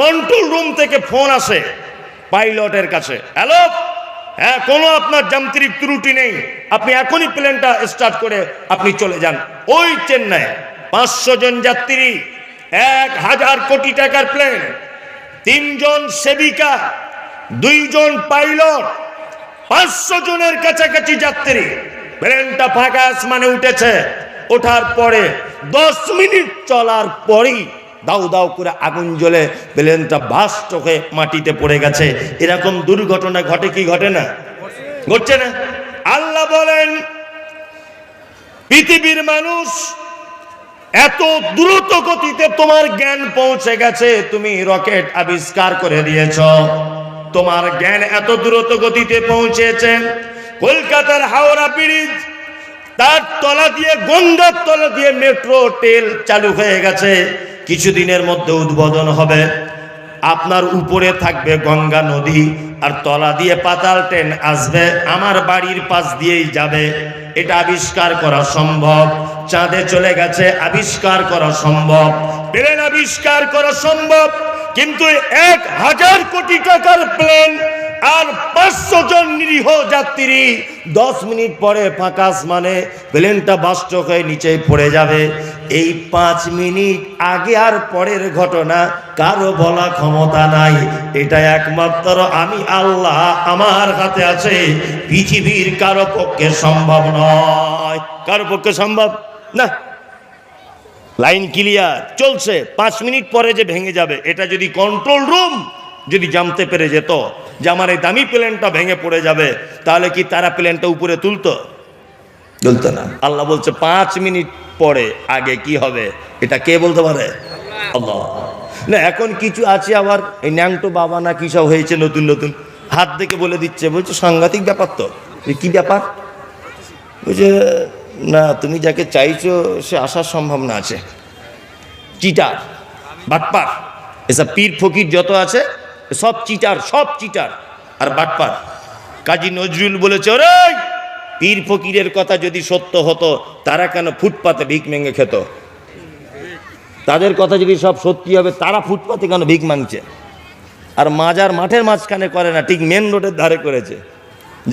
Control room থেকে phone আসে পাইলটের কাছে। হ্যালো হ্যাঁ কোনো আপনার যান্ত্রিক ত্রুটি নেই। আপনি এখনই প্লেনটা স্টার্ট করে আপনি চলে যান। ওই চেন্নাই পাঁচশো জন যাত্রী, এক হাজার কোটি টাকার প্লেন তিনজন সেবিকা, দুইজন পাইলট পাঁচশো জনের কাছাকাছি যাত্রী। প্লেনটা ফাঁকা আসমানে উঠেছে। ওঠার পরে দশ মিনিট চলার পরেই দাউ দাউ করে আগুন জ্বলে প্লেনটা বাস্ট হয়ে মাটিতে পড়ে গেছে। এরকম দুর্ঘটনা ঘটে কি ঘটে না? ঘটছে না। আল্লাহ বলেন, পৃথিবীর মানুষ এত দ্রুত গতিতে তোমার জ্ঞান পৌঁছে গেছে, তুমি রকেট আবিষ্কার করে দিয়েছ। তোমার জ্ঞান এত দ্রুত গতিতে পৌঁছেছে। কলকাতার হাওড়া ব্রিজ, তার তলা দিয়ে, গঙ্গার তলা দিয়ে মেট্রো টেল চালু হয়ে গেছে। কিছুদিনের মধ্যে উদ্বোধন হবে। আপনার উপরে থাকবে গঙ্গা নদী আর তলা দিয়ে পাতাল ট্রেন আসবে। আমার বাড়ির পাশ দিয়েই যাবে। এটা আবিষ্কার করা সম্ভব। চাঁদে চলে গেছে, আবিষ্কার করা সম্ভব। প্লেন আবিষ্কার করা সম্ভব। কিন্তু এক হাজার কোটি টাকার প্লেন আর পাঁচশো জন নিরীহ যাত্রী দশ মিনিট পরে ফাঁকা মানে প্লেনটা বাস্ট হয়ে নিচে পড়ে যাবে। এই পাঁচ মিনিট আগে আর পরের ঘটনা কারও বলা ক্ষমতা নাই। এটা একমাত্র আমি, আল্লাহ আমার হাতে আছে। পৃথিবীর কারও পক্ষে সম্ভব নয়। কারও পক্ষে সম্ভব না। Line clear. চলছে। পাঁচ মিনিট পরে যে ভেঙে যাবে, এটা যদি কন্ট্রোল রুম যদি জানতে পেরে যেত যে আমার এই দামি প্লেনটা ভেঙে পড়ে যাবে তাহলে কি তারা প্লেনটা উপরে তুলতো? তুলতো না। আল্লাহ বলছে পাঁচ মিনিট পরে আগে কি হবে? এটা কে বলতে পারে? আল্লাহ। না এখন কিছু আছে আবার এই ন্যাংটো বাবা না কি সব হয়েছে নতুন নতুন। হাত দেখে বলে দিচ্ছে বলছে সাংঘাতিক ব্যাপার তো। কি ব্যাপার? বলছে না তুমি যাকে চাইছো সে আসার সম্ভাবনা আছে। চিটার বাটপার এসব পীর ফকির যত আছে সব চিটার সব চিটার। আর বাটপার, কাজী নজরুল বলেছে, ওরে, পীর ফকিরের কথা যদি সত্য হতো, তারা কেন ফুটপাতে ভিক মেঙে খেত? তাদের কথা যদি সব সত্যি হবে, তারা ফুটপাতে কেন ভিক মাংছে আর মাজার মাঠের মাঝখানে করে না, ঠিক মেন রোডের ধারে করেছে,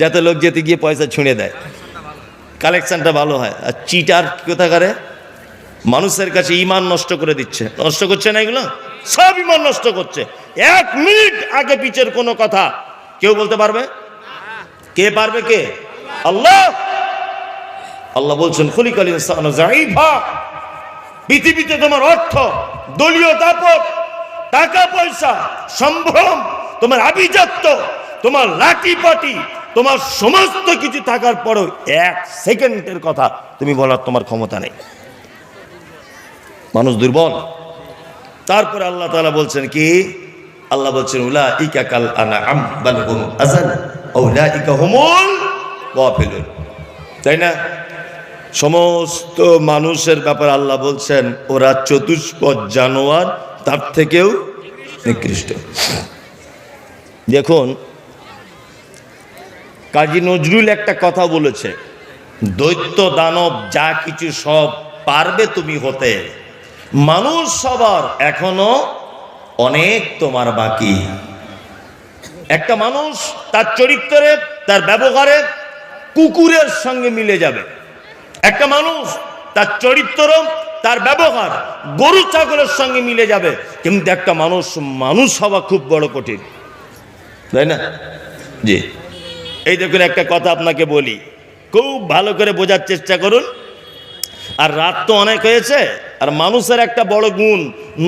যাতে লোক যেতে গিয়ে পয়সা ছুঁড়ে দেয়। কালেকশানটা ভালো হয়। আর চিটার কোথা করে? মানুষের কাছে ইমান নষ্ট করে দিচ্ছে। নষ্ট করছে না এগুলো? সব ইমান নষ্ট করছে। এক মিনিট আগে পিছের কোনো কথা কেউ বলতে পারবে? কে পারবে কে? আল্লাহ। আল্লাহ বলছেন, খলিকাল ইনসান জাইফা পৃথিবীতে তোমার অর্থ, দলীয় দাপট টাকা পয়সা সম্ভ্রম, তোমার আভিজাত্য, তোমার লাঠি পাটি তোমার সমস্ত কিছু থাকার পরও এক সেকেন্ডের কথা তুমি বলার তোমার ক্ষমতা নেই। মানুষ দুর্বল। তারপরে আল্লাহ তালা বলছেন কি? আল্লাহ বলছেন উলা ইকা কাল আনা আম বাল হুম আজাল উলা ইকা তাই না? সমস্ত মানুষের ব্যাপারে আল্লাহ বলছেন, ওরা চতুষ্পদ জানোয়ার, তার থেকেও নিকৃষ্ট। দেখুন, কাজী নজরুল একটা কথা বলেছে, দৈত্য দানব যা কিছু সব পারবে তুমি হতে। মানুষ সবার এখনও অনেক তোমার বাকি। একটা মানুষ তার চরিত্রে, তার ব্যবহারে কুকুরের সঙ্গে মিলে যাবে। একটা মানুষ তার চরিত্র তার ব্যবহার গরু ছাগলের সঙ্গে মিলে যাবে। কিন্তু একটা মানুষ মানুষ হওয়া খুব বড় কঠিন। তাই না? জি। এই দেখুন, একটা কথা আপনাকে বলি। খুব ভালো করে বোঝার চেষ্টা করুন। আর রাত তো অনেক হয়েছে, আর মানুষের একটা বড় গুণ,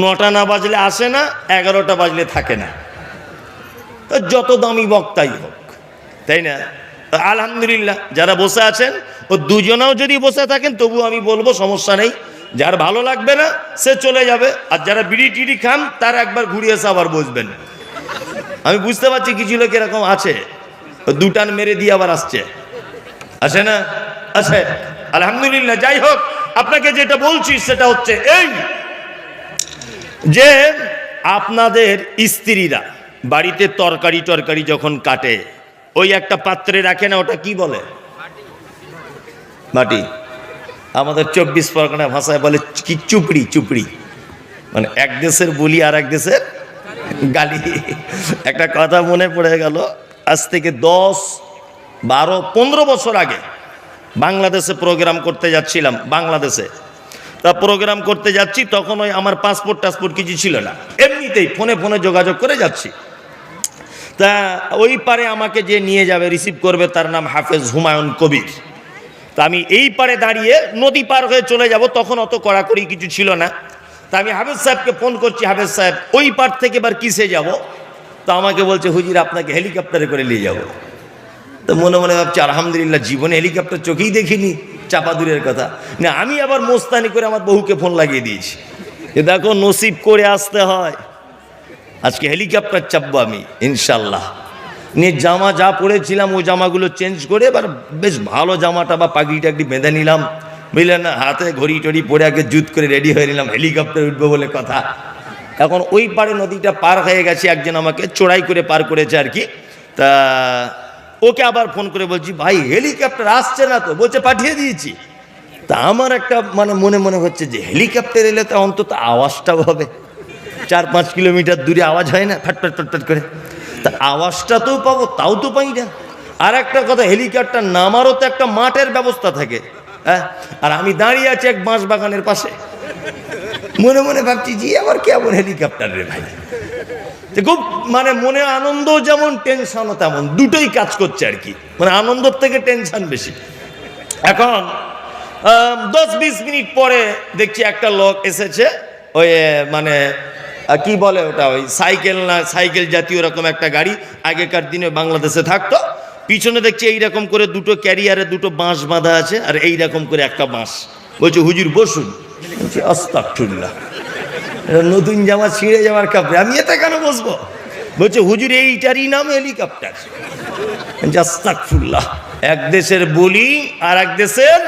নটা না বাজলে আসে না, এগারোটা বাজলে থাকে না। যত দামি বক্তাই হোক, তাই না? আলহামদুলিল্লাহ, যারা বসে আছেন, ও দুজনেও যদি বসে থাকেন তবু আমি বলব সমস্যা নেই। যার ভালো লাগবে না, সে চলে যাবে, আর যারা বিড়ি টিড়ি খান, তার একবার ঘুরে এসে আবার বসবেন। আমি বুঝতে পারছি কিছু লোক এরকম আছে, দুটান মেরে দিয়ে আবার আসছে। আসে না? আছে আলহামদুলিল্লাহ, যাই হোক, আপনাকে যেটা বলছি সেটা হচ্ছে এই যে আপনাদের স্ত্রীরা বাড়িতে তরকারি টরকারি যখন কাটে, ওই একটা পাত্রে রাখে না, ওটা কি বলে? মাটি। আমাদের চব্বিশ পরগনা ভাষায় বলে কি চুপড়ি চুপড়ি। মানে এক দেশের বলি আর এক দেশের গালি। একটা কথা মনে পড়ে গেল, আজ থেকে দশ, বারো, পনেরো বছর আগে বাংলাদেশে প্রোগ্রাম করতে যাচ্ছিলাম, বাংলাদেশে। তা প্রোগ্রাম করতে যাচ্ছি, তখন ওই আমার পাসপোর্ট টাসপোর্ট কিছু ছিল না। এমনিতেই ফোনে ফোনে যোগাযোগ করে যাচ্ছি। তা ওই পারে আমাকে যে নিয়ে যাবে রিসিভ করবে, তার নাম হাফেজ হুমায়ুন কবির। তা আমি এই পারে দাঁড়িয়ে নদী পার হয়ে চলে যাব, তখন অত কড়াকড়ি কিছু ছিল না। তা আমি হাফেজ সাহেবকে ফোন করছি, হাফেজ সাহেব, ওই পার থেকে এবার কিসে যাব? তা আমাকে বলছে, হুজির, আপনাকে হেলিকপ্টারে করে নিয়ে যাব। তো মনে মনে ভাবছি, আলহামদুলিল্লাহ, জীবনে হেলিকপ্টার চোখেই দেখিনি। চাপা দূরের কথা। না, আমি আবার মোস্তানি করে আমার বহুকে ফোন লাগিয়ে দিয়েছি। যে দেখো, নসিব করে আসতে হয়। আজকে হেলিকপ্টার চাপবো আমি ইনশাল্লাহ নিয়ে জামা যা পরেছিলাম, ওই জামাগুলো চেঞ্জ করে এবার বেশ ভালো জামাটা বা পাগড়ি টাগড়ি বেঁধে নিলাম। বুঝলেন না? হাতে ঘড়ি টড়ি পরে আগে জুত করে রেডি হয়ে নিলাম হেলিকপ্টার উঠবো বলে কথা। এখন ওই পারে নদীটা পার হয়ে গেছে, একজন আমাকে চড়াই করে পার করেছে আর কি। তা ওকে আবার ফোন করে বলছি, ভাই হেলিকপ্টার আসছে না তো, বলছে পাঠিয়ে দিয়েছি। তা আমার একটা মানে মনে মনে হচ্ছে যে হেলিকপ্টার এলে তো অন্তত আওয়াজটাও হবে। চার পাঁচ কিলোমিটার দূরে আওয়াজ হয় না ফাট ফাট ফাট করে। তা আওয়াজটা তো পাবো, তাও তো পাই না। আর একটা কথা হেলিকপ্টার নামারও তো একটা মাঠের ব্যবস্থা থাকে হ্যাঁ? আর আমি দাঁড়িয়ে আছি এক বাঁশ বাগানের পাশে। মনে মনে ভাবছি, জি, আবার কেমন হেলিকপ্টার রে ভাই? খুব মানে মনে আনন্দ যেমন টেনশনও তেমন। দুটোই কাজ করছে আর কি। মানে আনন্দর থেকে টেনশন বেশি। এখন দশ বিশ মিনিট পরে দেখছি একটা লোক এসেছে, ওই মানে কি বলে ওটা, ওই সাইকেল না, সাইকেল জাতীয় রকম একটা গাড়ি, আগেকার দিনে বাংলাদেশে থাকতো। পিছনে দেখছি এইরকম করে দুটো ক্যারিয়ারে দুটো বাঁশ বাঁধা আছে, আর এইরকম করে একটা বাঁশ। বলছে, হুজুর, বসুন। এটা নতুন জামা ছিঁড়ে যাওয়ার কাপড়ে। আমি এতে কেন বসবো? বলছে, হুজুর, এইটারই নাম হেলিকপ্টার জাস্তাকফুল্লাহ এক দেশের বলি আর এক দেশের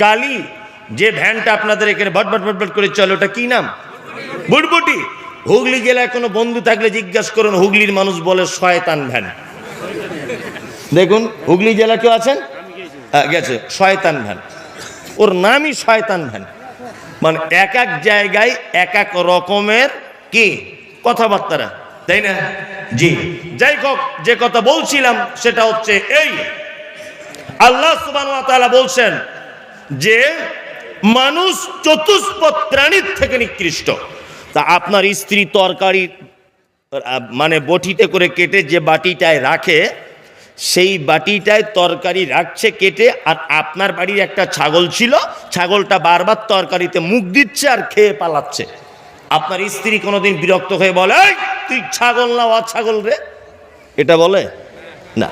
গালি। যে ভ্যানটা আপনাদের এখানে ভট ভট ভট ভট করে চলে, ওটা কি নাম? বুটবুটি। হুগলি জেলায় কোনো বন্ধু থাকলে জিজ্ঞাসা করুন, হুগলির মানুষ বলে শয়তান ভ্যান। দেখুন, হুগলি জেলা কেউ আছেন? গেছে, শয়তান ভ্যান। ওর নামই শয়তান ভ্যান। মানে এক এক জায়গায় এক এক রকমের কি? কথাবার্তারা, তাই না? জি। যাই হোক, যে কথা বলছিলাম সেটা হচ্ছে এই। আল্লাহ বলছেন যে মানুষ চতুষ্পদ প্রাণীর থেকে নিকৃষ্ট। তা আপনার স্ত্রী তরকারি মানে বটিতে করে কেটে যে বাটিটায় রাখে সেই বাটিটায় তরকারি রাখছে কেটে আর আপনার বাড়ির একটা ছাগল ছিল ছাগলটা বারবার তরকারিতে মুখ দিচ্ছে আর খেয়ে পালাচ্ছে। আপনার স্ত্রী কোনোদিন বিরক্ত হয়ে বলে "এই, তুই ছাগল না অ ছাগল রে? এটা বলে? না।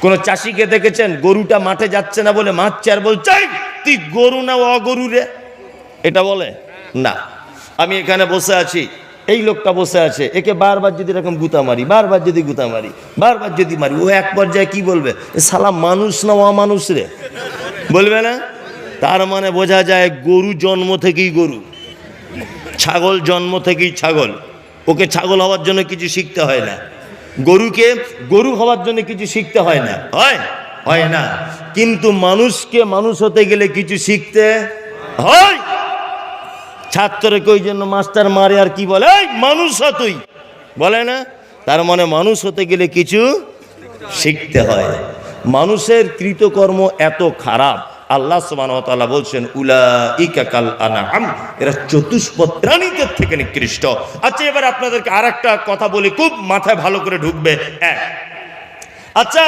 কোন চাষিকে দেখেছেন গরুটা মাঠে যাচ্ছে না বলে মারছে আর বলছে তুই গরু না অগরু রে? এটা বলে? না। আমি এখানে বসে আছি। এই লোকটা বসে আছে, একে বারবার যদি এরকম গুতা মারি, বারবার যদি গুতা মারি, বারবার যদি মারি, ও এক পর্যায়ে কি বলবে? সালা মানুষ না অমানুষ রে? বলবে না? তার মানে বোঝা যায় গরু জন্ম থেকেই গরু, ছাগল জন্ম থেকেই ছাগল। ওকে ছাগল হওয়ার জন্য কিছু শিখতে হয় না। গরুকে গরু হওয়ার জন্য কিছু শিখতে হয় না। হয়? হয় না। কিন্তু মানুষকে মানুষ হতে গেলে কিছু শিখতে হয়। ছাত্রকে ওই জন্য মাস্টার মারে আর কি বলে? মানুষ হ তুই। বলে না? তার মানে মানুষ হতে গেলে কিছু শিখতে হয়। মানুষের কৃতকর্ম এত খারাপ। আল্লাহ সুবাহ বলছেন উলা ইকাকাল আনাম এরা চতুষ্পদ প্রাণীদের থেকে নিকৃষ্ট। আচ্ছা এবার আপনাদেরকে আর কথা বলি, খুব মাথায় ভালো করে ঢুকবে। এক। আচ্ছা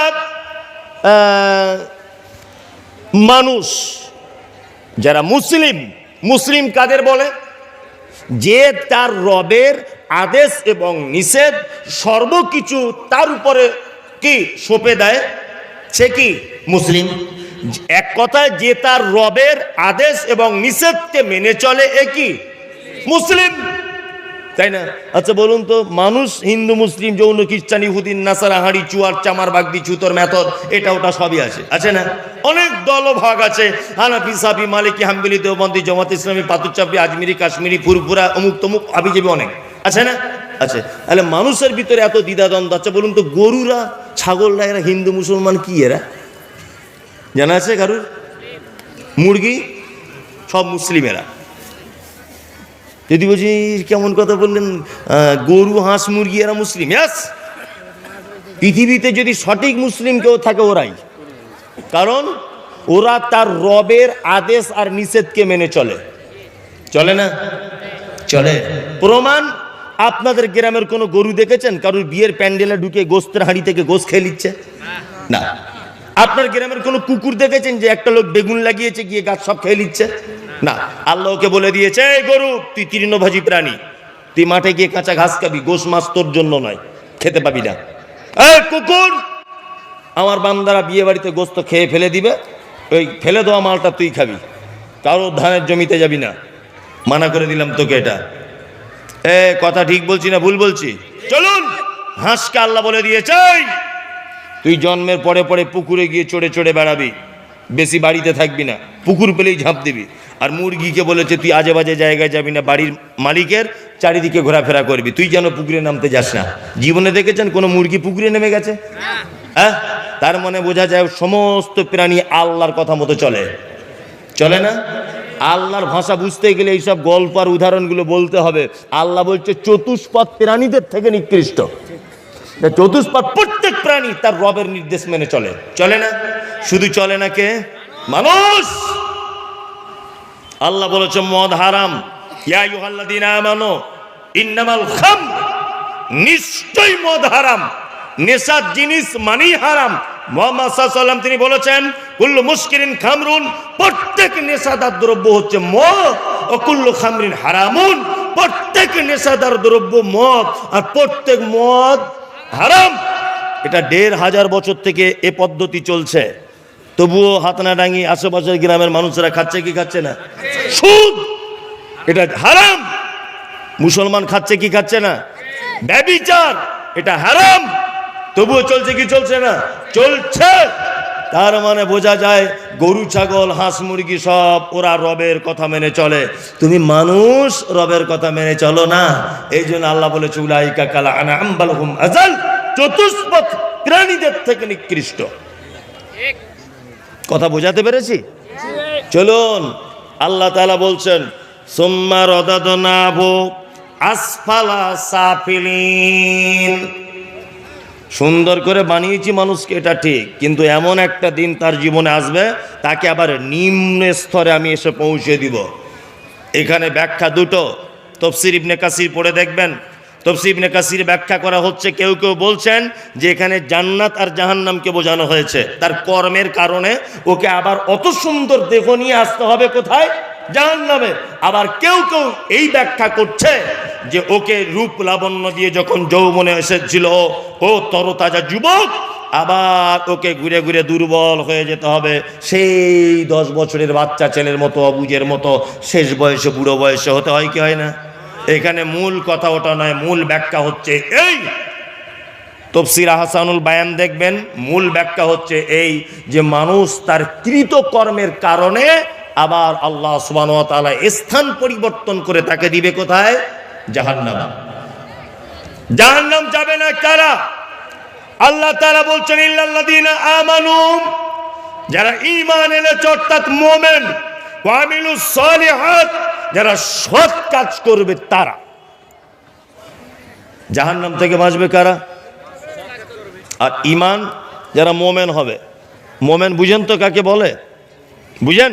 মানুষ, যারা মুসলিম মুসলিম কাদের বলে? যে তার রবের আদেশ এবং নিষেধ সর্বকিছু তার উপরে কি সঁপে দেয়? সে কি? মুসলিম। এক কথায় যে তার রবের আদেশ এবং নিষেধকে মেনে চলে এ কি? মুসলিম। তাই না? আচ্ছা বলুন তো, মানুষ হিন্দু, মুসলিম, যৌন, খ্রিস্টান ইহুদিন নাসারা, হাঁড়ি, চুয়ার, চামার, বাগদি, ছুতর মেথর এটা ওটা সবই আছে। আছে না? অনেক দল ভাগ আছে। হানাফি, সাফি, মালিকি, হাম্বিলি, দেওবন্দি, জমাত ইসলামী, পাতুচাপি, আজমিরি, কাশ্মীরি, ফুরফুরা, অমুক তমুক, আবিজেবি অনেক। আছে না? আছে। তাহলে মানুষের ভিতরে এত দ্বিধাদ্বন্দ্ব আচ্ছা বলুন তো, গরুরা, ছাগলরা, এরা হিন্দু, মুসলমান কি এরা? জানা আছে কারুর? মুরগি? সব মুসলিমেরা। যদি বলছি, কেমন কথা বললেন গরু, হাঁস, মুরগি, এরা মুসলিম ইয়াস পৃথিবীতে যদি সঠিক মুসলিম কেউ থাকে ওরাই। কারণ ওরা তার রবের আদেশ আর নিষেধকে মেনে চলে। চলে না? চলে। প্রমাণ, আপনাদের গ্রামের কোনো গরু দেখেছেন? কারোর বিয়ের প্যান্ডেলে ঢুকে গোস্তের হাঁড়ি থেকে গোস্ত খেয়ে নিচ্ছে? না। আপনার গ্রামের কোনো কুকুর দেখেছেন যে একটা লোক বেগুন লাগিয়েছে, গিয়ে গাছ সব খেয়ে নিচ্ছে? না আল্লাহকে বলে দিয়েছে, এই গরু, তুই তৃণভাজি প্রাণী। তুই মাঠে গিয়ে কাঁচা ঘাস খাবি গোস মাছ তোর জন্য নয়, খেতে পাবি না। কুকুর, আমার বান্দারা বিয়ে বাড়িতে গোস্ত খেয়ে ফেলে দিবে, ওই ফেলে দেওয়া মালটা তুই খাবি, কারও ধানের জমিতে যাবি না। মানা করে দিলাম তোকে এটা। এ, কথা ঠিক বলছি না ভুল বলছি? চলুন, হাঁসকে আল্লাহ বলে দিয়েছে তুই জন্মের পরে পরে পুকুরে গিয়ে চড়ে চড়ে বেড়াবি। বেশি বাড়িতে থাকবি না, পুকুর পেলেই ঝাঁপ দিবি। আর মুরগিকে বলেছে, তুই আজে বাজে জায়গায় যাবি না, বাড়ির মালিকের চারিদিকে ঘোরাফেরা করবি। তুই যেন পুকুরে নামতে যাস না। জীবনে দেখেছেন কোনো মুরগি পুকুরে নেমে গেছে? হ্যাঁ? তার মানে বোঝা যায় সমস্ত প্রাণী আল্লাহর কথা মতো চলে। চলে না? আল্লাহর ভাষা বুঝতে গেলে এইসব গল্প আর উদাহরণগুলো বলতে হবে। আল্লাহ বলছে, চতুষ্পদ প্রাণীদের থেকে নিকৃষ্ট। চতুষ্পদ প্রত্যেক প্রাণী তার রবের নির্দেশ মেনে চলে। চলে না? শুধু চলে না কে? মানুষ! আল্লাহ বলেছে, মদ হারাম। খাম মদ হারাম। নেশার জিনিস হারাম। সাল্লাম তিনি বলেছেন খামরুন, প্রত্যেক নেশাদার দ্রব্য হচ্ছে মদ, ও কুল্লু খামরিন হারামুন। প্রত্যেক নেশাদার দ্রব্য মদ, আর প্রত্যেক মদ হারাম? এটা দেড় হাজার বছর থেকে এ পদ্ধতি চলছে। তবুও হাতনাডাঙ্গি আশেপাশের গ্রামের মানুষেরা খাচ্ছে কি খাচ্ছে না? সুদ! এটা হারাম! মুসলমান খাচ্ছে কি খাচ্ছে না? ব্যবিচার! এটা হারাম! তবুও চলছে কি চলছে না? চলছে! তার মানে বোঝা যায় গরু, ছাগল, হাঁস, মুরগি সব ওরা রবের কথা মেনে চলে। তুমি মানুষ, রবের কথা মেনে চলো না। এই জন্য আল্লাহ বলে চুলাইকা কালা আনা আম্বাল হুম আজাল চতুষ্পথ প্রাণীদের থেকে নিকৃষ্ট। কথা বোঝাতে পেরেছি? চলুন, আল্লাহ তালা বলছেন, সোম্মা রদাদনাভো আসফালা সাফিলিন। সুন্দর করে বানিয়েছি মানুষকে, এটা ঠিক। কিন্তু এমন একটা দিন তার জীবনে আসবে, তাকে আবার নিম্ন স্তরে আমি এসে পৌঁছে দিব। এখানে ব্যাখ্যা দুটো। তফসির ইবনে কাসির পড়ে দেখবেন। তফসির ইবনে কাসির ব্যাখ্যা করা হচ্ছে, কেউ কেউ বলছেন যে এখানে জান্নাত আর জাহান্নামকে বোঝানো হয়েছে। তার কর্মের কারণে ওকে আবার অত সুন্দর দেহ নিয়ে আসতে হবে কোথায়? জাহান্নামে। আবার কেউ কেউ এই ব্যাখ্যা করছে যে ওকে রূপ লাবণ্য দিয়ে যখন যৌবনে এসেছিল, ও তরতাজা যুবক, আবার ওকে ঘুরে ঘুরে দুর্বল হয়ে যেতে হবে। সেই দশ বছরের বাচ্চা ছেলের মতো, অবুজের মতো, শেষ বয়সে বুড়ো বয়সে হতে হয় কি হয় না? এখানে মূল কথা ওটা নয়, মূল ব্যাখ্যা হচ্ছে এই। তফসির আহসানুল বায়ান দেখবেন, মূল ব্যাখ্যা হচ্ছে এই যে মানুষ তার কৃত কর্মের কারণে আবার আল্লাহ সুবান স্থান পরিবর্তন করে তাকে দিবে কোথায়? জাহান্নাম। জাহান্নাম যাবে না কারা? আল্লাহ তারা বলছেন আমানু যারা ঈমান এনেছে, অর্থাৎ মুমিন যারা সৎ কাজ করবে তারা। জাহান্নাম থেকে বাঁচবে কারা? আর ঈমান যারা মোমেন হবে, মোমেন বুঝেন তো কাকে বলে? বুঝেন?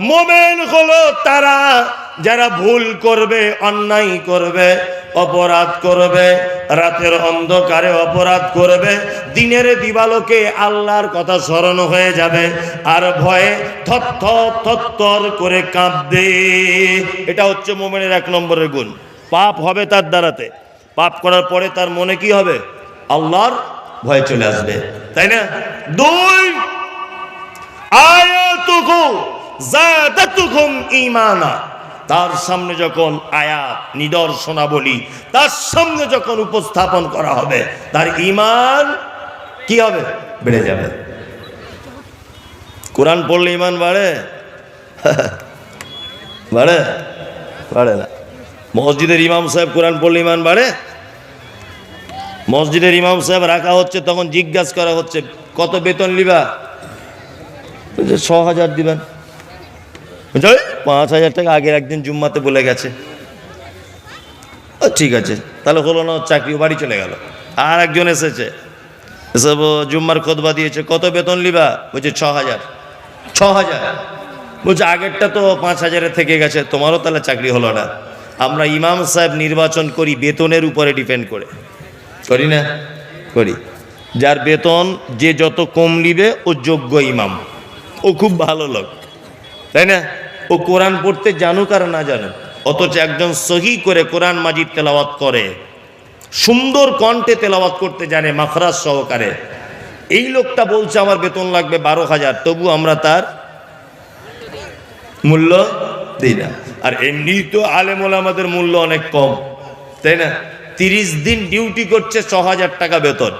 মোমেন হলো তারা যারা ভুল করবে, অন্যায় করবে, অপরাধ করবে, রাতের অন্ধকারে অপরাধ করবে, দিনের দিবালোকে আল্লাহর কথা স্মরণ হয়ে যাবে আর ভয়ে থর করে কাঁপবে। এটা হচ্ছে মোমেনের এক নম্বরের গুণ। পাপ হবে তার দ্বারাতে। পাপ করার পরে তার মনে কি হবে? আল্লাহর ভয় চলে আসবে। তাই না? দুই, আয়াতুহু। তার সামনে যখন আয়াত, নিদর্শনাবলী, তার সামনে যখন উপস্থাপন করা হবে, তার ইমান কি হবে? বেড়ে যাবে। কোরআন পড়লে ইমান বাড়ে? বাড়ে? বাড়ে না। মসজিদের ইমাম সাহেব কোরআন পড়লে ইমান বাড়ে? মসজিদের ইমাম সাহেব রাখা হচ্ছে, তখন জিজ্ঞাসা করা হচ্ছে, কত বেতন লিবা ছ হাজার দিবেন। বলছে, "ওই, পাঁচ হাজার টাকা আগের একদিন জুম্মাতে বলে গেছে। ও, ঠিক আছে তাহলে হলো না চাকরি বাড়ি চলে গেল। আর একজন এসেছে। এসব জুম্মার খোদবা দিয়েছে কত বেতন লিবা? বলছে ছ হাজার। ছ হাজার। বলছে আগেরটা তো পাঁচ হাজারে থেকে গেছে তোমারও তাহলে চাকরি হলো না। আমরা ইমাম সাহেব নির্বাচন করি বেতনের উপরে ডিপেন্ড করে। করি না? করি। যার বেতন যে যত কম নিবে ও যোগ্য ইমাম। ও খুব ভালো লোক। তাই না? ও কোরআন পড়তে জানুক আর না জানুক, অথচ একজন সহি করে কোরআন মাজিদ তেলাওয়াত করে, সুন্দর কণ্ঠে তেলাওয়াত করতে জানে মাখরাজ সহকারে। এই লোকটা বলছে, আমার বেতন লাগবে বারো হাজার, তবু আমরা তার মূল্য দিই না। আর এমনি তো আলেমল আমাদের মূল্য অনেক কম, তাই না? তিরিশ দিন ডিউটি করছে ছ হাজার টাকা বেতন।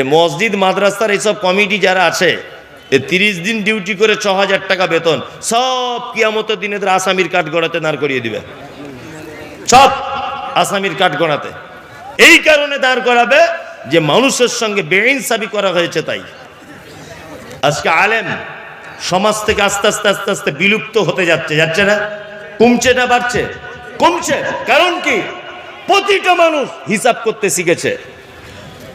এ মসজিদ, মাদ্রাসার এইসব কমিটি যারা আছে এ তিরিশ দিন ডিউটি করে ছ হাজার টাকা বেতন, সব কিয়ামতের দিনে এদের আসামির কাঠ গড়াতে দাঁড় করিয়ে দিবে। সব আসামির কাঠ গড়াতে। এই কারণে দাঁড় করাবে যে মানুষের সঙ্গে বেইনসাবি করা হয়েছে তাই। আজকে আলেম সমাজ থেকে আস্তে আস্তে আস্তে আস্তে বিলুপ্ত হতে যাচ্ছে যাচ্ছে না? কমছে না বাড়ছে? কমছে। কারণ কি? প্রতিটা মানুষ হিসাব করতে শিখেছে।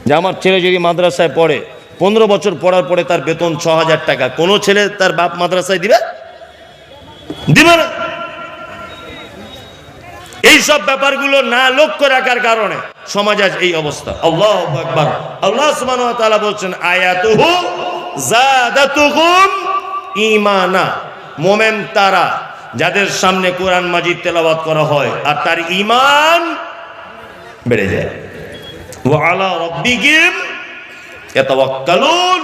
যে আমার ছেলে যদি মাদ্রাসায় পড়ে পনেরো বছর পড়ার পরে তার বেতন ছ হাজার টাকা। কোনো ছেলে তার বাপ মাদ্রাসায় দিবে? দিবে না। এইসব ব্যাপারগুলো না লক্ষ্য রাখার কারণে সমাজ আজ এই অবস্থা। আল্লাহ একবার আল্লাহ তাআলা বলছেন, আয়াতুহু জাদাতুহুম ঈমানা। মোমেন তারা যাদের সামনে কোরআন মাজিদ তেলাওয়াত করা হয় আর তার ঈমান বেড়ে যায়। ওয়া আলা রাব্বিহিম ইয়াতাওয়াক্কালুন।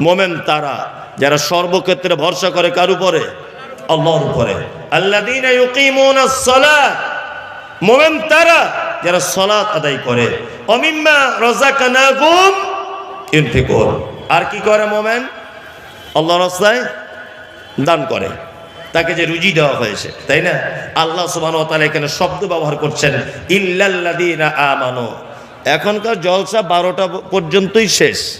মোমেন তারা যারা সর্বক্ষেত্রে ভরসা করে কার উপরে? আল্লাহর উপরে। সালাত। মোমেন তারা যারা সালাত আদায় করে। অমিম্মা রাযাকানাহুম ইনফিকুন আর কি করে মোমেন? আল্লাহর রাস্তায় দান করে। তাকে যে রুজি দেওয়া হয়েছে, তাই না? আল্লাহ সুবহানাহু ওয়া তাআলা এখানে শব্দ ব্যবহার করছেন, ইল্লাল্লাযীনা আমানু। এখনকার জলসা বারোটা পর্যন্তই শেষ।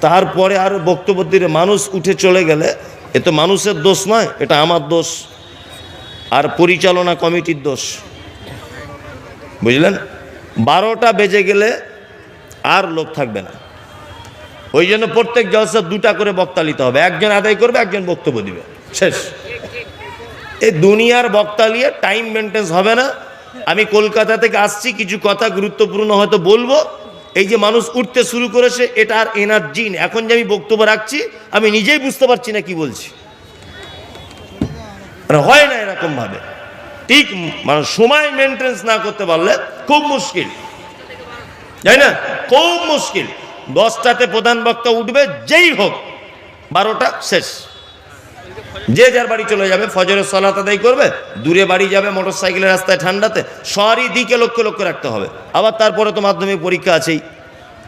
তারপরে আর বক্তব্য দিলে মানুষ উঠে চলে গেলে, এ তো মানুষের দোষ নয়, এটা আমার দোষ। আর পরিচালনা কমিটির দোষ। বুঝলেন? বারোটা বেজে গেলে আর লোক থাকবে না। ওই জন্য প্রত্যেক জলসা দুটা করে বক্তা নিতে হবে। একজন আদায় করবে, একজন বক্তব্য দিবে। শেষ। এই দুনিয়ার বক্তা নিয়ে টাইম মেনটেন্স হবে না। আমি কলকাতা থেকে আসছি, কিছু কথা গুরুত্বপূর্ণ হয়তো বলব। এই যে মানুষ উঠতে শুরু করেছে, এটা আর এনার্জি এখন যে আমি বক্তব্য রাখছি, আমি নিজেই বুঝতে পারছি না কি বলছি। মানে হয় না এরকম ভাবে ঠিক মানে সময় মেনটেন্স না করতে পারলে খুব মুশকিল। তাই না? খুব মুশকিল। দশটাতে প্রধান বক্তা উঠবে, যেই হোক, বারোটা শেষ। যে যার বাড়ি চলে যাবে, ফজরের সলাত আদায় করবে, দূরে বাড়ি যাবে মোটর সাইকেলের রাস্তায় ঠান্ডাতে সরই দিকে লক্ষ্য লক্ষ্য রাখতে হবে। আবার তারপরে তো মাধ্যমিক পরীক্ষা আছেই।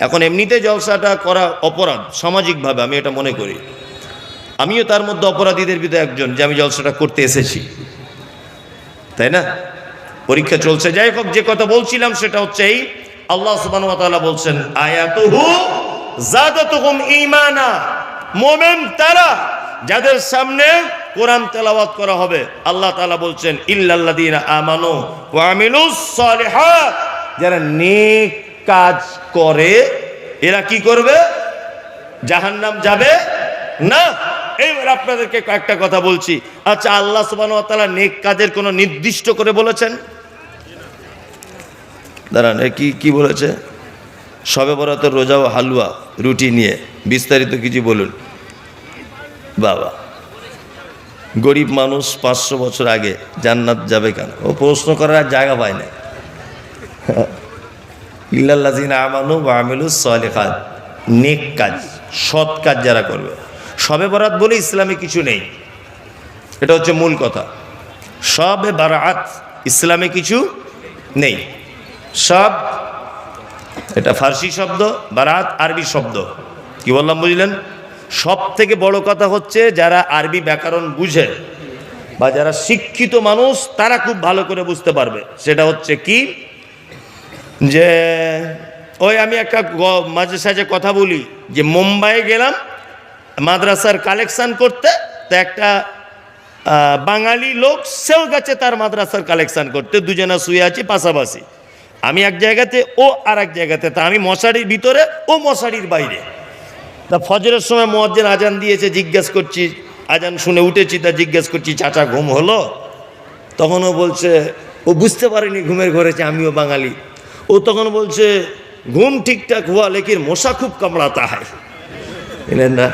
এখন এমনিতে জলসাটা করা অপরাধ, সামাজিকভাবে, আমি এটা মনে করি। আমিও তার মধ্যে অপরাধীদের ভিতরে একজন, যে আমি জলসাটা করতে এসেছি। তাই না? পরীক্ষা চলছে। যাই হোক, যে কথা বলছিলাম সেটা হচ্ছে এই, আল্লাহ তাআলা বলছেন জাদাতুহুম ঈমানা। মোমেন তারা যাদের সামনে কোরআন তেলাওয়াত করা হবে, আল্লাহ তালা বলছেন আমানু যারা নেক কাজ করে, এরা কি করবে? জাহান্নাম যাবে? না। এইবার আপনাদেরকে কয়েকটা কথা বলছি। আচ্ছা আল্লাহ তাআলা নেক কাজের কোনো নির্দিষ্ট করে বলেছেন? দাঁড়ান কি কি বলেছে? সবে বরাতের রোজা ও হালুয়া, রুটি নিয়ে বিস্তারিত কিছু বলুন। বাবা। গরিব মানুষ পাঁচশো বছর আগে জান্নাত যাবে কেন? ও প্রশ্ন করার আর জায়গা পায় না। ইল্লাল্লাজিন আমানু বা আমিলু সালেখাত নেক কাজ, সৎ কাজ যারা করবে। সবে বরাত বলে ইসলামে কিছু নেই। এটা হচ্ছে মূল কথা। সবে বারাত ইসলামে কিছু নেই। সব, এটা ফার্সি শব্দ, বারাত আরবি শব্দ। কি বললাম বুঝলেন? সব থেকে বড় কথা হচ্ছে যারা আরবি ব্যাকরণ বুঝে বা যারা শিক্ষিত মানুষ, তারা খুব ভালো করে বুঝতে পারবে। সেটা হচ্ছে কি? যে, ওই আমি একটা মাঝে সাঝে কথা বলি, যে মুম্বাই গেলাম, মাদ্রাসার কালেকশন করতে, তো একটা বাঙালি লোক সেও গেছে তার মাদ্রাসার কালেকশন করতে, দুজনা শুয়ে আছি পাশাপাশি। আমি এক জায়গাতে, ও আর এক জায়গাতে, তা আমি মশারির ভিতরে, ও মশারির বাইরে। তা ফজরের সময় মজ্জেন আজান দিয়েছে, জিজ্ঞেস করছি, আজান শুনে উঠেছি, তা জিজ্ঞেস করছি, চাচা ঘুম হলো? তখনও বলছে, ও বুঝতে পারেনি ঘুমের ঘরেছে আমিও বাঙালি। ও তখন বলছে, ঘুম ঠিকঠাক হওয়া লেকিন মশা খুব কামড়াতা হয়। না?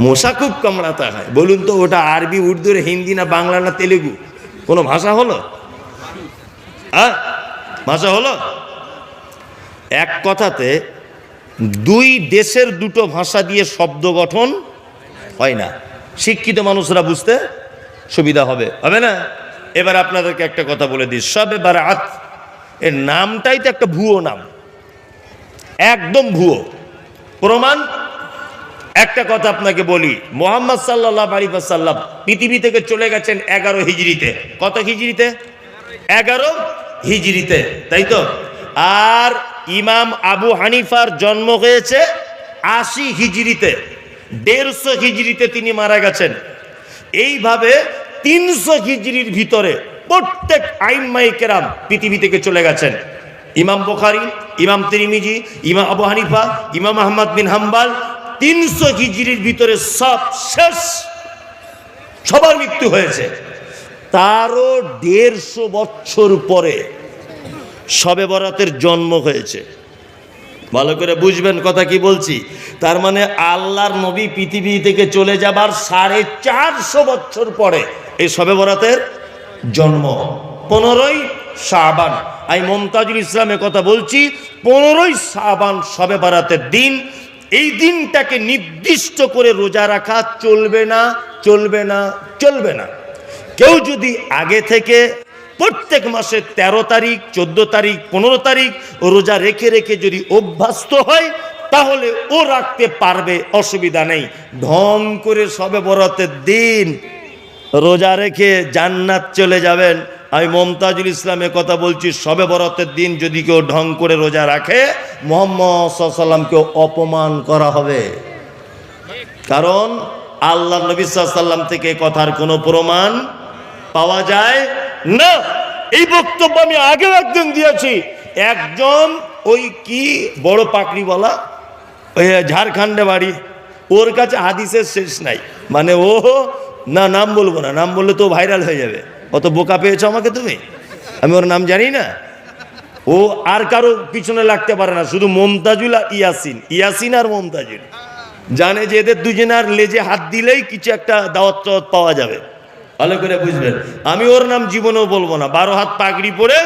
মশা খুব কামড়াতা হয়। বলুন তো, ওটা আরবি, উর্দুর, হিন্দি না বাংলা না তেলেগু? কোনো ভাষা হলো? হ্যাঁ ভাষা হলো? এক কথাতে দুই দেশের দুটো ভাষা দিয়ে শব্দ গঠন হয় না। শিক্ষিত মানুষরা বুঝতে সুবিধা হবে। হবে না? এবার আপনাদেরকে একটা কথা বলে দিই। সব এবার আত এর নামটাই তো একটা ভুয়ো নাম। একদম ভুয়ো। প্রমাণ? একটা কথা আপনাকে বলি। মোহাম্মদ সাল্লাহ আলী সাল্লাম পৃথিবী থেকে চলে গেছেন এগারো হিজড়িতে। কত হিজড়িতে? এগারো হিজড়িতে। তাই তো? আর ইমাম আবু হানিফার জন্ম হয়েছে আশি হিজড়িতে, দেড়শো হিজড়িতে তিনি মারা গেছেন। এইভাবে তিনশো হিজড়ির ভিতরে প্রত্যেক আইনমাই কেরাম পৃথিবী থেকে চলে গেছেন। ইমাম বোখারি, ইমাম তিরিমিজি, ইমাম আবু হানিফা, ইমাম আহমদ বিন হাম্বাল, তিনশো হিজড়ির ভিতরে সব শেষ। সবার মৃত্যু হয়েছে। তারও দেড়শো বছর পরে সবে বরাতের জন্ম হয়েছে। ভালো করে বুঝবেন কথা কি বলছি। তার মানে আল্লাহর নবী পৃথিবী থেকে চলে যাবার সাড়ে চারশো বছর পরে এই সবে বরাতের জন্ম। পনেরোই শাবান। আমি মমতাজুল ইসলামের কথা বলছি, পনেরোই শাবান সবে বরাতের দিন। এই দিনটাকে নির্দিষ্ট করে রোজা রাখা চলবে না চলবে না চলবে না। কেউ যদি আগে থেকে প্রত্যেক মাসের ১৩ তারিখ, চোদ্দ তারিখ, পনেরো তারিখ রোজা রেখে রেখে যদি অভ্যস্ত হয়, তাহলে ও রাখতে পারবে, অসুবিধা নেই। ঢং করে সবে বরাতের দিন রোজা রেখে জান্নাত চলে যাবেন। আমি মমতাজুল ইসলামের কথা বলছি, সবে বরাতের দিন যদি কেউ ঢং করে রোজা রাখে, মোহাম্মদ অপমান করা হবে। কারণ আল্লাহ নবী সাল্লাম থেকে কথার কোনো প্রমাণ পাওয়া যায় না, এই বক্তব্য আমি আগেও একজন দিয়েছি। একজন ওই কি বড় পাকড়ি বলা ওই ঝাড়খণ্ডে বাড়ি, ওর কাছে হাদিসের শেষ নাই। মানে ও, না, নাম বলব না, নাম বললে তো ভাইরাল হয়ে যাবে। অত বোকা পেয়েছ আমাকে তুমি? আমি ওর নাম জানি না। ও আর কারও পিছনে লাগতে পারে না, শুধু মমতাজুল আর ইয়াসিন ইয়াসিন আর মমতাজুল। জানে যে এদের দুজনের লেজে হাত দিলেই কিছু একটা দাওয়াত পাওয়া যাবে। ভালো করে বুঝবেন। আমি ওর নাম জীবনেও বলব না। বারো হাত পাগড়ি পরে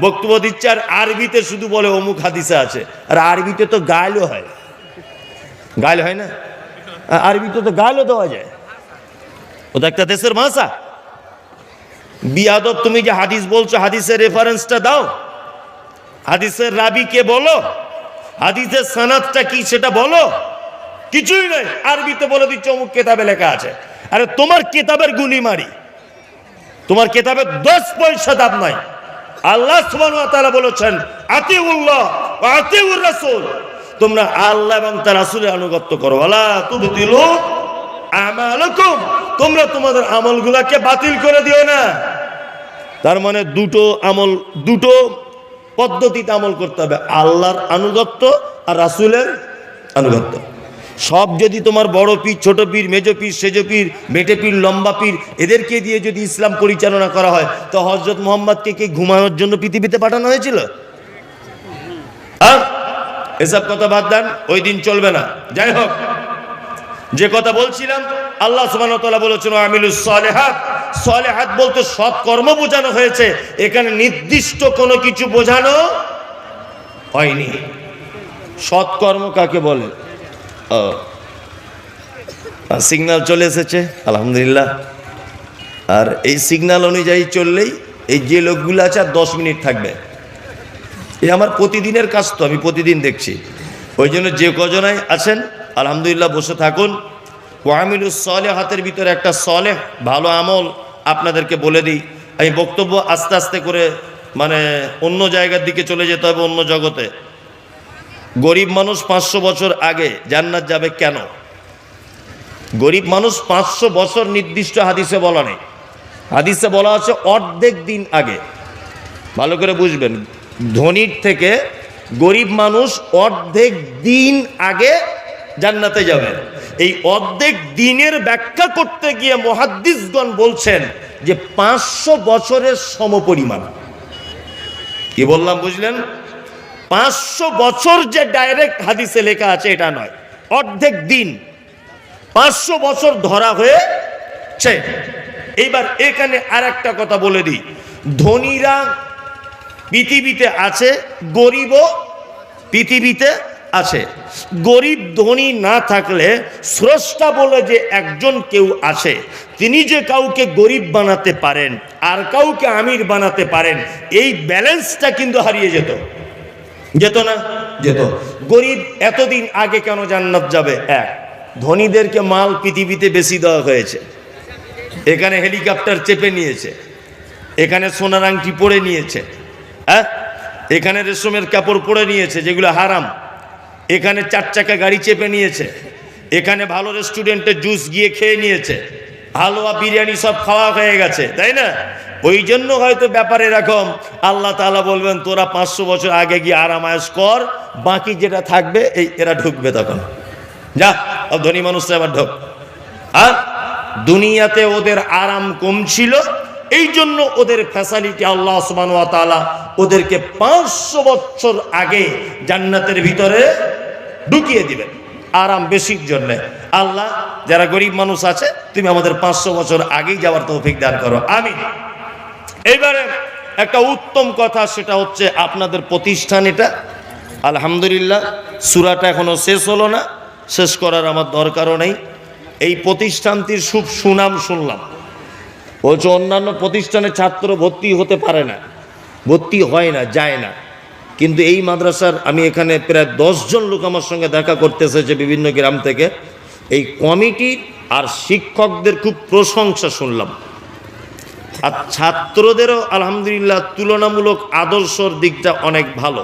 বক্তব্য দিচ্ছে, আর আরবিতে শুধু বলে অমুক হাদিসে আছে। আর আরবিতে তো গায়লও হয়। গায়ল হয় না? আর আরবিতে তো গায়লও দেওয়া যায়। ও তো একটা দেশের ভাষা। বিয়াদব, তুমি যে হাদিস বলছো, হাদিসের রেফারেন্সটা দাও। হাদিসের রাবি কে বলো? হাদিসের সানাদটা কি সেটা বলো? কিছুই নাই। আরবিতে বলে দিচ্ছ, অমুক কেতাবে লেখা আছে। আরে তোমার কেতাবের গুলি মারি। তোমার কেতাবের দশ পয়সা দাম নাই। আল্লাহ তাআলা বলেছেন, আতিউল্লাহ ওয়া আতিউর রাসূল। তোমরা আল্লাহ এবং তার রাসূলের আনুগত্য করো। আলা তুবতিলু আমালাকুম। তোমরা তোমাদের আমলগুলাকে বাতিল করে দিও না। তার মানে দুটো আমল, দুটো পদ্ধতিতে আমল করতে হবে। আল্লাহর আনুগত্য আর রাসূলের আনুগত্য। সব যদি তোমার বড় পীর, ছোট পীর, মেজো পীর, সেজো পীর মেটে পীর, লম্বা পীর, এদেরকে দিয়ে যদি ইসলাম পরিচালনা করা হয়, তো হজরত মোহাম্মদকে কি ঘুমানোর জন্য পৃথিবীতে পাঠানো হয়েছিল? হ্যাঁ এসব কথা বাদ দেন, ওই দিন চলবে না। যাই হোক, যে কথা বলছিলাম, আল্লাহ তাআলা বলেছেন, আমিলুস সালেহাত। সালেহাত বলতে সৎ কর্ম বোঝানো হয়েছে। এখানে নির্দিষ্ট কোনো কিছু বোঝানো হয়নি। সৎকর্ম কাকে বলে? ও। সিগন্যাল চলে এসেছে, আলহামদুলিল্লাহ। আর এই সিগনাল অনুযায়ী চললেই এই যে লোকগুলো আছে আর দশ মিনিট থাকবে। এ আমার প্রতিদিনের কাজ তো, আমি প্রতিদিন দেখছি। ওই জন্য যে কজনাই আছেন, আলহামদুলিল্লাহ বসে থাকুন। ওয়ামিলুস সলে হাতের ভিতরে একটা সলে ভালো আমল আপনাদেরকে বলে দিই। আমি বক্তব্য আস্তে আস্তে করে মানে অন্য জায়গার দিকে চলে যেতে হবে, অন্য জগতে। গরিব মানুষ পাঁচশো বছর আগে জান্নাত যাবে কেন? গরিব মানুষ পাঁচশো বছর নির্দিষ্ট হাদিসে বলা নেই। হাদিসে বলা আছে অর্ধেক দিন আগে। ভালো করে বুঝবেন। ধনীর থেকে গরিব মানুষ অর্ধেক দিন আগে জান্নাতে যাবে। এই অর্ধেক দিনের ব্যাখ্যা করতে গিয়ে মহাদ্দিসগণ বলছেন যে পাঁচশো বছরের সমপরিমাণ। কি বললাম বুঝলেন? পাঁচশো বছর যে ডাইরেক্ট হাদিসে লেখা আছে, এটা নয়। অর্ধেক দিন। পাঁচশো বছর ধরা হয়েছে। এইবার এখানে আর একটা কথা বলে দিই। ধনীরা পৃথিবীতে আছে, গরিবও পৃথিবীতে আছে। গরিব ধনী না থাকলে স্রষ্টা বলে যে একজন কেউ আছে, তিনি যে কাউকে গরিব বানাতে পারেন আর কাউকে আমির বানাতে পারেন, এই ব্যালেন্সটা কিন্তু হারিয়ে যেত। যেত না? যেত। গরিব এতদিন আগে কেন জান্নাত যাবে? এক ধনীদেরকে মাল পৃথিবীতে বেশি দেওয়া হয়েছে। এখানে হেলিকপ্টার চেপে নিয়েছে। এখানে সোনার আংটি পরে নিয়েছে। হ্যাঁ? এখানে রেশমের কাপড় পরে নিয়েছে যেগুলো হারাম। এখানে চার চাকা গাড়ি চেপে নিয়েছে। এখানে ভালো রেস্টুরেন্টে জুস গিয়ে খেয়ে নিয়েছে। হালুয়া বিরিয়ানি সব খাওয়া হয়ে গেছে তাই না? ওই জন্য হয়তো ব্যাপার এরকম। আল্লাহ তাআলা বলবেন, তোরা পাঁচশো বছর আগে গিয়ে আরামায়াস কর, বাকি যেটা থাকবে, এই এরা ঢুকবে তখন। যা ধনী মানুষরা আবার ঢোক। আর দুনিয়াতে ওদের আরাম কম ছিল এই জন্য ওদের ফ্যাসালিটি আল্লাহ সুবান তাআলা ওদেরকে পাঁচশো বছর আগে জান্নাতের ভিতরে ঢুকিয়ে দিবেন, আরাম বেশির জন্যে। আল্লাহ, যারা গরিব মানুষ আছে, তুমি আমাদের পাঁচশো বছর আগেই যাওয়ার তৌফিক দান করো। আমি এবারে একটা উত্তম কথা, সেটা হচ্ছে আপনাদের প্রতিষ্ঠান এটা। আলহামদুলিল্লাহ, সুরাটা এখনও শেষ হলো না। শেষ করার আমার দরকারও নেই। এই প্রতিষ্ঠানটির খুব সুনাম শুনলাম। বলছে, অন্যান্য প্রতিষ্ঠানে ছাত্র ভর্তি হতে পারে না। ভর্তি হয় না, যায় না। কিন্তু এই মাদ্রাসার, আমি এখানে প্রায় দশজন লোক আমার সঙ্গে দেখা করতে এসেছে বিভিন্ন গ্রাম থেকে। এই কমিটি আর শিক্ষকদের খুব প্রশংসা শুনলাম। আর ছাত্রদেরও আলহামদুলিল্লাহ তুলনামূলক আদর্শর দিকটা অনেক ভালো।